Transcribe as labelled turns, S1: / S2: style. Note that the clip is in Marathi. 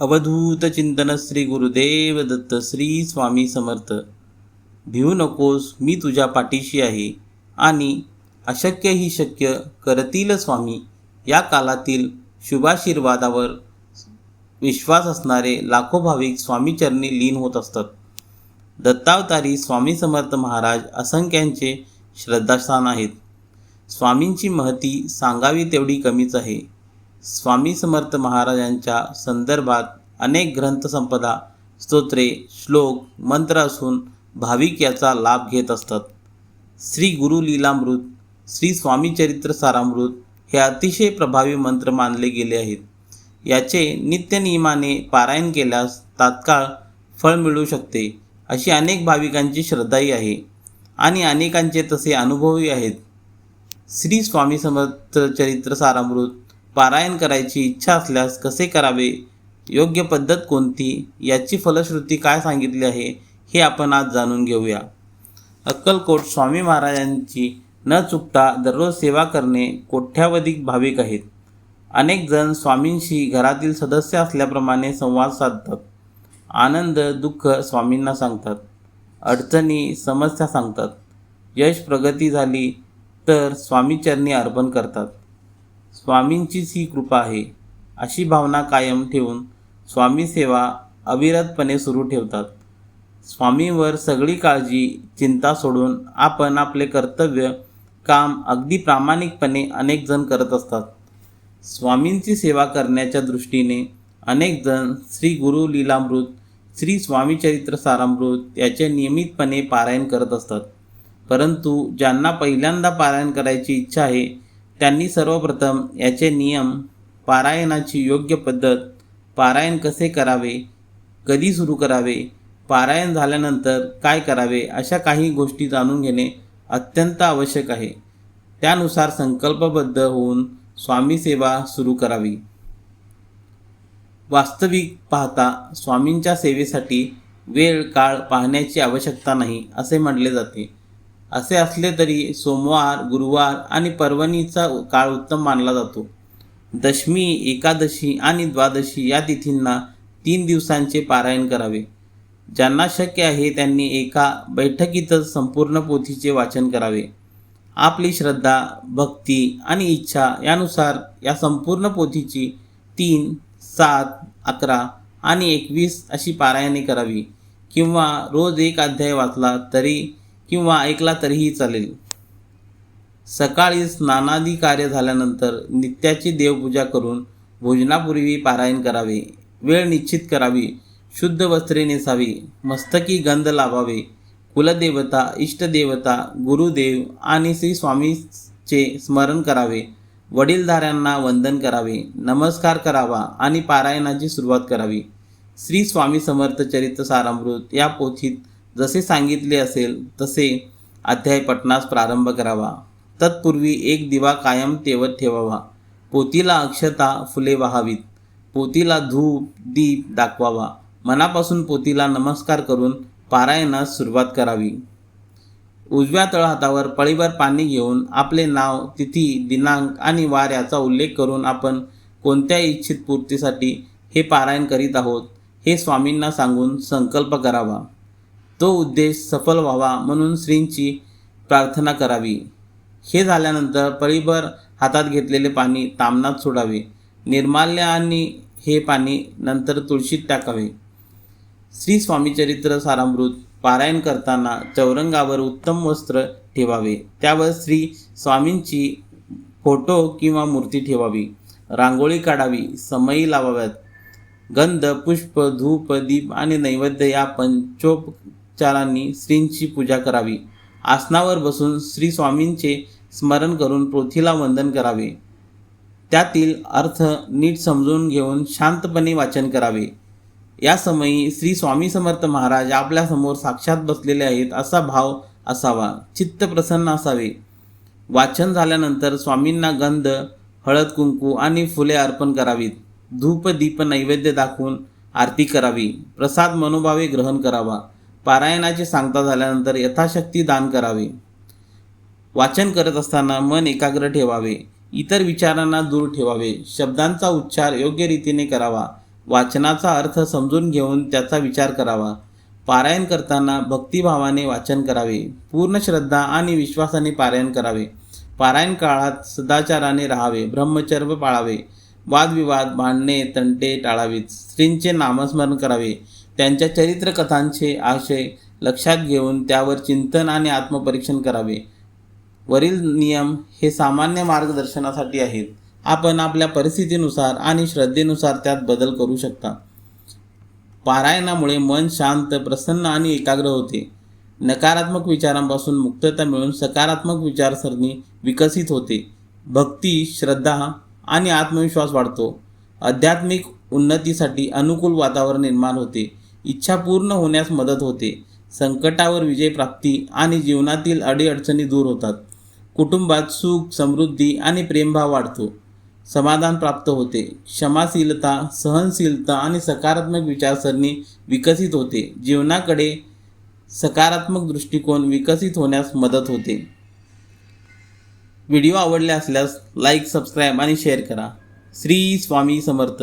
S1: अवधूत चिंतन श्री गुरुदेव दत्त श्री स्वामी समर्थ. भिवू नकोस मी तुझ्या पाठीशी आहे आणि अशक्य ही शक्य करतील स्वामी. या कालातील शुभाशीर्वादावर विश्वास असणारे लाखो भाविक स्वामीचरणी लीन होत असतात. दत्तावतारी स्वामी समर्थ महाराज असंख्यांचे श्रद्धास्थान आहेत. स्वामींची महती सांगावी तेवढी कमीच आहे. स्वामी समर्थ महाराजांच्या संदर्भात अनेक ग्रंथसंपदा स्तोत्रे श्लोक मंत्र असून भाविक याचा लाभ घेत असतात. श्री गुरु लीलामृत श्री स्वामी चरित्र सारामृत हे अतिशय प्रभावी मंत्र मानले गेले आहेत. याचे नित्यनियमाने पारायण केल्यास तात्काळ फळ मिळू शकते अशी अनेक भाविकांची श्रद्धाही आहे आणि अनेकांचे तसे अनुभवही आहेत. श्री स्वामी समर्थ चरित्र सारामृत पारायण करायची इच्छा असल्यास कसे करावे? योग्य पद्धत कोणती? याची फलश्रुती काय सांगितली आहे हे आपण आज जाणून घेऊया. अक्कलकोट स्वामी महाराजांची न चुकता दररोज सेवा करणे कोट्यावधिक भाविक आहेत. अनेक जण स्वामींशी घरातील सदस्य असल्याप्रमाणे संवाद साधतात. आनंद दुःख स्वामींना सांगतात. अडचणी समस्या सांगतात. यश प्रगती झाली तर स्वामीचरणी अर्पण करतात. स्वामींचीच ही कृपा आहे अशी भावना कायम ठेवून स्वामी सेवा अविरतपणे सुरू ठेवतात. स्वामींवर सगळी काळजी चिंता सोडून आपण आपले कर्तव्य काम अगदी प्रामाणिकपणे अनेक जण करत असतात. स्वामींची सेवा करण्याच्या दृष्टीने अनेक जण श्री गुरु लीलामृत श्री स्वामी चरित्र सारामृत याचे नियमितपणे पारायण करत असतात. परंतु ज्यांना पहिल्यांदा पारायण करायची इच्छा आहे त्यांनी सर्वप्रथम याचे नियम पारायणाची योग्य पद्धत पारायण कसे करावे कधी सुरू करावे पारायण झाल्यानंतर काय करावे अशा काही गोष्टी जाणून घेणे अत्यंत आवश्यक आहे. त्यानुसार संकल्पबद्ध होऊन स्वामी सेवा सुरू करावी. वास्तविक पाहता स्वामींच्या सेवेसाठी वेळ काळ पाहण्याची आवश्यकता नाही असे म्हटले जाते. असे असले तरी सोमवार गुरुवार आणि पर्वणीचा काळ उत्तम मानला जातो. दशमी एकादशी आणि द्वादशी या तिथींना तीन दिवसांचे पारायण करावे. ज्यांना शक्य आहे त्यांनी एका बैठकीतच संपूर्ण पोथीचे वाचन करावे. आपली श्रद्धा भक्ती आणि इच्छा यानुसार या संपूर्ण पोथीची तीन सात अकरा आणि एकवीस अशी पारायणे करावी. किंवा रोज एक अध्याय वाचला तरी किंवा ऐकला तरीही चालेल. सकाळी स्नानादी कार्य झाल्यानंतर नित्याची देवपूजा करून भोजनापूर्वी पारायण करावे. वेळ निश्चित करावी. शुद्ध वस्त्रे नेसावी. मस्तकी गंध लावावे. कुलदेवता इष्टदेवता गुरुदेव आणि श्री स्वामीचे स्मरण करावे. वडीलधाऱ्यांना वंदन करावे. नमस्कार करावा आणि पारायणाची सुरुवात करावी. श्री स्वामी समर्थ चरित्र सारामृत या पोथीत जसे सांगितले असेल तसे अध्याय पठणास प्रारंभ करावा. तत्पूर्वी एक दिवा कायम तेवत ठेवावा. पोतीला अक्षता फुले वाहावीत. पोतीला धूप दीप दाखवावा. मनापासून पोतीला नमस्कार करून पारायणास सुरुवात करावी. उजव्या तळहातावर पळीवर पाणी घेऊन आपले नाव तिथी दिनांक आणि वार याचा उल्लेख करून आपण कोणत्या इच्छित पूर्तीसाठी हे पारायण करीत आहोत हे स्वामींना सांगून संकल्प करावा. तो उद्देश सफल व्हावा म्हणून श्रींची प्रार्थना करावी. हे झाल्यानंतर पळीभर हातात घेतलेले पाणी तामनात सोडावे. निर्माल्य आणि हे पाणी नंतर तुळशीत टाकावे. श्री स्वामीचरित्र सारामृत पारायण करताना चौरंगावर उत्तम वस्त्र ठेवावे. त्यावर श्री स्वामींची फोटो किंवा मूर्ती ठेवावी. रांगोळी काढावी समयी लावाव्यात. गंध पुष्प धूप दीप आणि नैवेद्य या पंचोप चारांनी श्रींची पूजा करावी. आसनावर बसून श्री स्वामींचे स्मरण करून पृथ्वीला वंदन करावे. त्यातील अर्थ नीट समजून घेऊन शांतपणे वाचन करावे. या समयी श्री स्वामी समर्थ महाराज आपल्यासमोर साक्षात बसलेले आहेत असा भाव असावा चित्त प्रसन्न असावे. वाचन झाल्यानंतर स्वामींना गंध हळद कुंकू आणि फुले अर्पण करावीत. धूप दीप नैवेद्य दाखवून आरती करावी. प्रसाद मनोभावे ग्रहण करावा. पारायणाची सांगता झाल्यानंतर यथाशक्ती दान करावे. वाचन करत असताना मन एकाग्र ठेवावे. इतर विचारांना दूर ठेवावे. शब्दांचा उच्चार योग्य रीतीने करावा. वाचनाचा अर्थ समजून घेऊन त्याचा विचार करावा. पारायण करताना भक्तिभावाने वाचन करावे. पूर्ण श्रद्धा आणि विश्वासाने पारायण करावे. पारायण काळात सदाचाराने राहावे. ब्रह्मचर्य पाळावे. वादविवाद भांडणे तंटे टाळावीत. स्त्रींचे नामस्मरण करावे. त्यांच्या चरित्रकथांचे आशय लक्षात घेऊन त्यावर चिंतन आणि आत्मपरीक्षण करावे. वरील नियम हे सामान्य मार्गदर्शनासाठी आहेत. आपण आपल्या परिस्थितीनुसार आणि श्रद्धेनुसार त्यात बदल करू शकता. पारायणामुळे मन शांत प्रसन्न आणि एकाग्र होते. नकारात्मक विचारांपासून मुक्तता मिळून सकारात्मक विचारसरणी विकसित होते. भक्ती श्रद्धा आणि आत्मविश्वास वाढतो. आध्यात्मिक उन्नतीसाठी अनुकूल वातावरण निर्माण होते. इच्छा पूर्ण होण्यास मदत होते. संकटावर विजय प्राप्ती आणि जीवनातील अडीअडचणी दूर होतात. कुटुंबात सुख समृद्धी आणि प्रेमभाव वाढतो. समाधान प्राप्त होते. क्षमाशीलता सहनशीलता आणि सकारात्मक विचारसरणी विकसित होते. जीवनाकडे सकारात्मक दृष्टिकोन विकसित होण्यास मदत होते. व्हिडिओ आवडले असल्यास लाईक सबस्क्राईब आणि शेअर करा. श्री स्वामी समर्थ.